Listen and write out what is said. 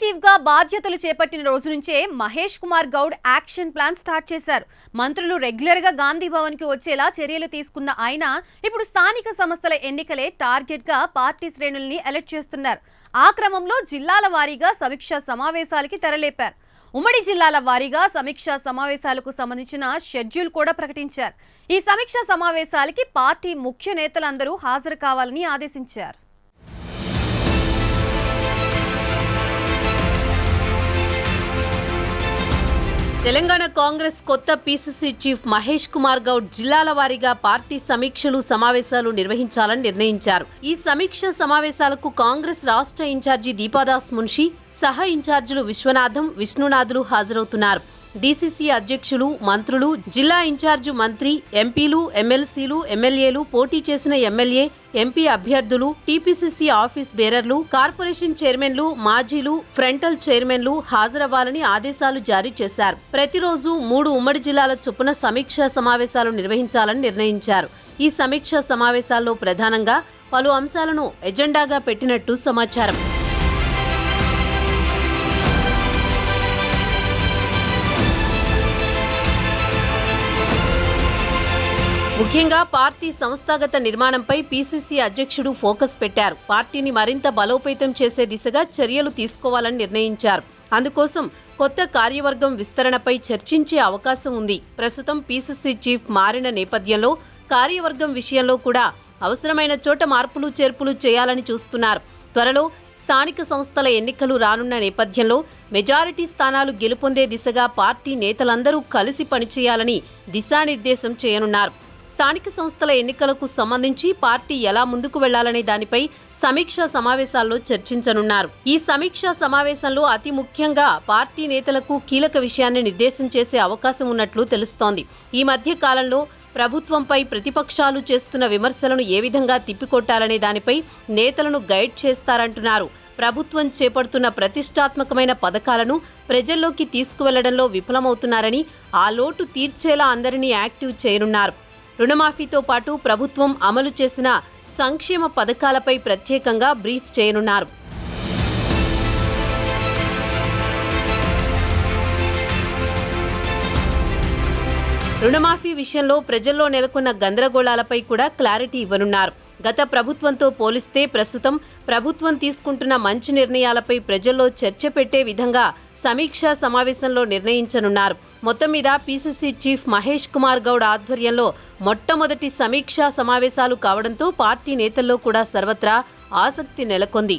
చీఫ్గా బాధ్యతలు చేపట్టిన రోజు నుంచే Mahesh Kumar Goud action plan start చేశారు. మంత్రులు రెగ్యులర్గా గాంధీ భవన్కి వచ్చేలా చర్యలు తీసుకున్న ఆయన ఇప్పుడు స్థానిక సంస్థల ఎన్నికలే టార్గెట్గా పార్టీ శ్రేణుల్ని అలర్ట్ చేస్తున్నారు. ఆ క్రమంలో జిల్లాల వారీగా సమీక్షా సమావేశాలకి తెరలేపారు. ఉమ్మడి జిల్లాల వారీగా సమీక్షా సమావేశాలకు సంబంధించిన షెడ్యూల్ కూడా ప్రకటించారు. ఈ సమీక్షా సమావేశాలకి పార్టీ ముఖ్య నేతలందరూ హాజరు కావాలని ఆదేశించారు. తెలంగాణ కాంగ్రెస్ కొత్త పీసీసీ చీఫ్ మహేష్ కుమార్ గౌడ్ జిల్లాల వారీగా పార్టీ సమీక్షలు సమావేశాలు నిర్వహించాలని నిర్ణయించారు. ఈ సమీక్ష సమావేశాలకు కాంగ్రెస్ రాష్ట్ర ఇన్ఛార్జి దీపాదాస్ మున్షి సహ ఇన్ఛార్జీలు విశ్వనాథం విష్ణునాథులు హాజరవుతున్నారు. డీసీసీ అధ్యక్షులు మంత్రులు జిల్లా ఇన్ఛార్జ్ మంత్రి ఎంపీలు ఎమ్మెల్సీలు ఎమ్మెల్యేలు పోటీ చేసిన ఎమ్మెల్యే ఎంపీ అభ్యర్థులు టీపీసీసీ ఆఫీస్ బేరర్లు కార్పొరేషన్ చైర్మన్లు మాజీలు ఫ్రంటల్ చైర్మన్లు హాజరవ్వాలని ఆదేశాలు జారీ చేశారు. ప్రతిరోజు మూడు ఉమ్మడి జిల్లాల చొప్పున సమీక్షా సమావేశాలు నిర్వహించాలని నిర్ణయించారు. ఈ సమీక్షా సమావేశాల్లో ప్రధానంగా పలు అంశాలను ఎజెండాగా పెట్టినట్టు సమాచారం. ముఖ్యంగా పార్టీ సంస్థాగత నిర్మాణంపై పీసీసీ అధ్యక్షుడు ఫోకస్ పెట్టారు. పార్టీని మరింత బలోపేతం చేసే దిశగా చర్యలు తీసుకోవాలని నిర్ణయించారు. అందుకోసం కొత్త కార్యవర్గం విస్తరణపై చర్చించే అవకాశం ఉంది. ప్రస్తుతం పీసీసీ చీఫ్ మారిన నేపథ్యంలో కార్యవర్గం విషయంలో కూడా అవసరమైన చోట మార్పులు చేర్పులు చేయాలని చూస్తున్నారు. త్వరలో స్థానిక సంస్థల ఎన్నికలు రానున్న నేపథ్యంలో మెజారిటీ స్థానాలు గెలుపొందే దిశగా పార్టీ నేతలందరూ కలిసి పనిచేయాలని దిశానిర్దేశం చేయనున్నారు. స్థానిక సంస్థల ఎన్నికలకు సంబంధించి పార్టీ ఎలా ముందుకు వెళ్ళాలనే దానిపై సమీక్షా సమావేశాల్లో చర్చించనున్నారు. ఈ సమీక్షా సమావేశంలో అతి ముఖ్యంగా పార్టీ నేతలకు కీలక విషయాన్ని నిర్దేశం చేసే అవకాశం ఉన్నట్లు తెలుస్తోంది. ఈ మధ్య కాలంలో ప్రభుత్వంపై ప్రతిపక్షాలు చేస్తున్న విమర్శలను ఏ విధంగా తిప్పికొట్టాలనే దానిపై నేతలను గైడ్ చేస్తారంటున్నారు. ప్రభుత్వం చేపడుతున్న ప్రతిష్టాత్మకమైన పథకాలను ప్రజల్లోకి తీసుకువెళ్ళడంలో విఫలమవుతున్నారని ఆ లోటు తీర్చేలా అందరినీ యాక్టివ్ చేయనున్నారు. రుణమాఫీతో పాటు ప్రభుత్వం అమలు చేసిన సంక్షేమ పథకాలపై ప్రత్యేకంగా బ్రీఫ్ చేయనున్నారు. రుణమాఫీ విషయంలో ప్రజల్లో నెలకొన్న గందరగోళాలపై కూడా క్లారిటీ ఇవ్వనున్నారు. గత ప్రభుత్వంతో పోలిస్తే ప్రస్తుతం ప్రభుత్వం తీసుకుంటున్న మంచి నిర్ణయాలపై ప్రజల్లో చర్చ పెట్టే విధంగా సమీక్షా సమావేశంలో నిర్ణయించనున్నారు. మొత్తం మీద పీసీసీ చీఫ్ మహేష్ కుమార్ గౌడ్ ఆధ్వర్యంలో మొట్టమొదటి సమీక్షా సమావేశాలు కావడంతో పార్టీ నేతల్లో కూడా సర్వత్రా ఆసక్తి నెలకొంది.